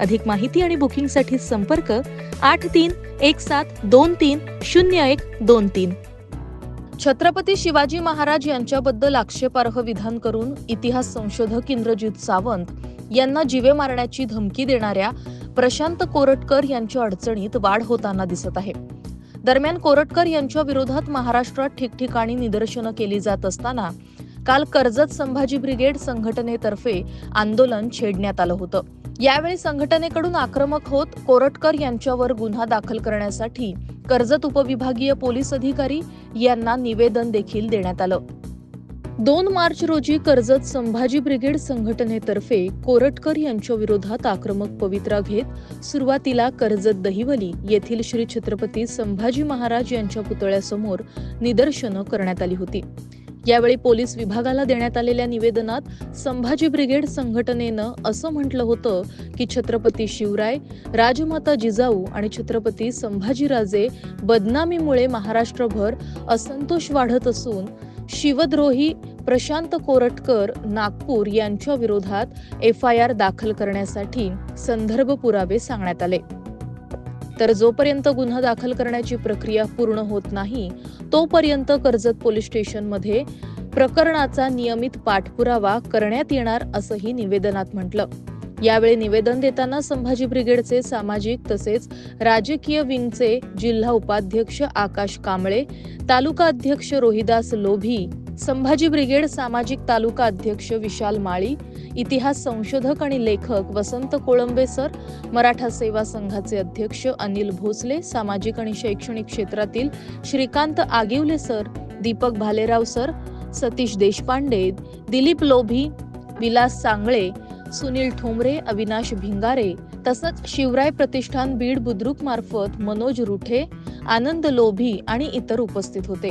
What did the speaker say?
अधिक माहिती आणि बुकिंगसाठी संपर्क आठ तीन एक सात दोन तीन शून्य एक दोन तीन. छत्रपती शिवाजी महाराज यांच्याबद्दल आक्षेपार्ह विधान करून इतिहास संशोधक इंद्रजित सावंत यांना जीवे मारण्याची धमकी देणाऱ्या प्रशांत कोरटकर यांच्या अडचणीत वाढ होताना दिसत आहे. दरम्यान कोरटकर यांच्या विरोधात महाराष्ट्रात ठिकठिकाणी निदर्शनं केली जात असताना काल कर्जत संभाजी ब्रिगेड संघटनेतर्फे आंदोलन छेडण्यात आलं होतं. यावेळी संघटनेकडून आक्रमक होत कोरटकर यांच्यावर गुन्हा दाखल करण्यासाठी कर्जत उपविभागीय पोलीस अधिकारी यांना निवेदन देखील देण्यात आलं. दोन मार्च रोजी कर्जत संभाजी ब्रिगेड संघटनेतर्फे कोरटकर यांच्या विरोधात आक्रमक पवित्रा घेत सुरुवातीला कर्जत दहिवली येथील श्री छत्रपती संभाजी महाराज यांच्या पुतळ्यासमोर निदर्शनं करण्यात आली होती. यावेळी पोलीस विभागाला देण्यात आलेल्या निवेदनात संभाजी ब्रिगेड संघटनेनं असं म्हटलं होतं की छत्रपती शिवराय राजमाता जिजाऊ आणि छत्रपती संभाजीराजे बदनामीमुळे महाराष्ट्रभर असंतोष वाढत असून शिवद्रोही प्रशांत कोरटकर नागपूर यांच्या विरोधात एफ आय आर दाखल करण्यासाठी संदर्भ पुरावे सांगण्यात आले. तर जोपर्यंत गुन्हा दाखल करण्याची प्रक्रिया पूर्ण होत नाही तोपर्यंत कर्जत पोलीस स्टेशनमध्ये प्रकरणाचा नियमित पाठपुरावा करण्यात येणार असंही निवेदनात म्हटलं. यावेळी निवेदन देताना संभाजी ब्रिगेडचे सामाजिक तसेच राजकीय विंगचे जिल्हा उपाध्यक्ष आकाश कांबळे तालुका अध्यक्ष रोहिदास लोभी संभाजी ब्रिगेड सामाजिक तालुका अध्यक्ष विशाल माळी इतिहास संशोधक आणि लेखक वसंत कोळंबे सर मराठा सेवा संघाचे अध्यक्ष अनिल भोसले सामाजिक आणि शैक्षणिक क्षेत्रातील श्रीकांत आगिवले सर दीपक भालेराव सर सतीश देशपांडे दिलीप लोभी विलास सांगळे सुनील ठोंबरे अविनाश भिंगारे तसंच शिवराय प्रतिष्ठान बीड बुद्रुक मार्फत मनोज रुठे आनंद लोभी आणि इतर उपस्थित होते.